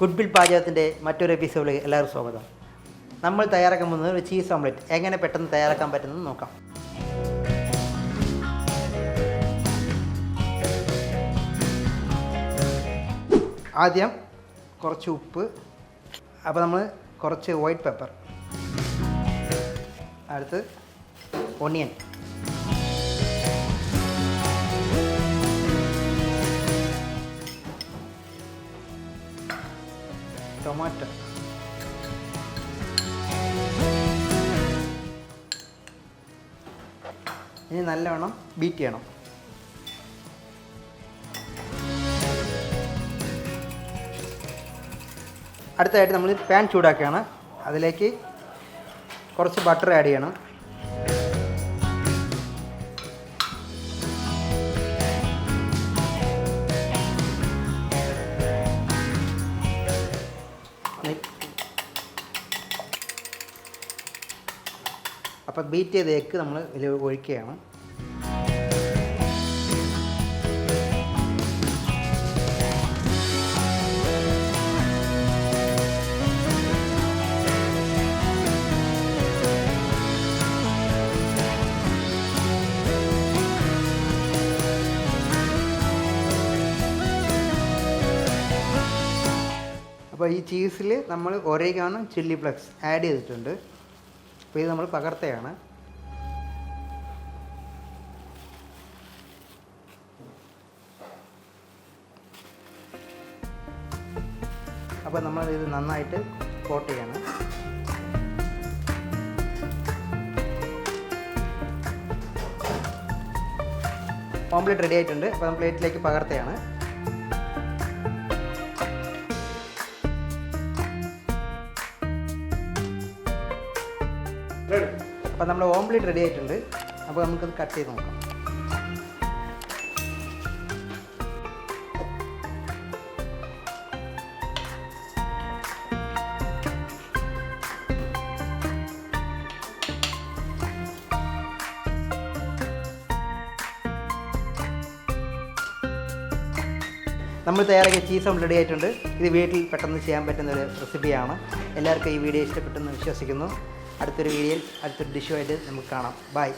Good bill പാചകത്തിന്റെ മറ്റൊരു എപ്പിസോഡിലേക്ക് എല്ലാവർക്കും സ്വാഗതം. നമ്മൾ തയ്യാറാക്കാൻ പോകുന്നത് ഒരു ചീസ് ഓംലെറ്റ് എങ്ങനെ പെട്ടെന്ന് തയ്യാറാക്കാൻ പറ്റുന്നത് നോക്കാം. ആദ്യം കുറച്ച് ഉപ്പ് അപ്പോൾ നമ്മൾ കുറച്ച് വൈറ്റ് പെപ്പർ അടുത്ത് ഒണിയൻ ടൊമാറ്റോ ഇനി നല്ലവണ്ണം ബീറ്റ് ചെയ്യണം. അടുത്തതായിട്ട് നമ്മൾ പാൻ ചൂടാക്കുകയാണ്. അതിലേക്ക് കുറച്ച് ബട്ടർ ആഡ് ചെയ്യണം. അപ്പോൾ ബീറ്റ് ചെയ്ത എഗ്ഗ് നമ്മൾ ഇതിൽ ഒഴിക്കുകയാണ്. അപ്പോൾ ഈ ചീസിൽ നമ്മൾ ഒരേകാണ് ചില്ലി ഫ്ലക്സ് ആഡ് ചെയ്തിട്ടുണ്ട്. അപ്പോൾ ഇത് നമ്മൾ പകർത്തയാണ് അപ്പോൾ നമ്മൾ ഇത് നന്നായിട്ട് കോട്ട് ചെയ്യണം. കോംപ്ലീറ്റ് റെഡി ആയിട്ടുണ്ട്. അപ്പോൾ നമ്മൾ പ്ലേറ്റിലേക്ക് പകർത്തയാണ്. അപ്പോൾ നമ്മുടെ ഓംപ്ലേറ്റ് റെഡി ആയിട്ടുണ്ട്. അപ്പോൾ നമുക്കത് കട്ട് ചെയ്ത് നോക്കാം. നമ്മൾ തയ്യാറാക്കിയ ചീസ് ഓംലെറ്റ് റെഡി ആയിട്ടുണ്ട്. ഇത് വീട്ടിൽ പെട്ടെന്ന് ചെയ്യാൻ പറ്റുന്ന ഒരു റെസിപ്പിയാണ് എല്ലാവർക്കും ഈ വീഡിയോ ഇഷ്ടപ്പെട്ടെന്ന് വിശ്വസിക്കുന്നു. അടുത്തൊരു വീഡിയോയിൽ അടുത്തൊരു ഡിഷുമായിട്ട് നമുക്ക് കാണാം. ബൈ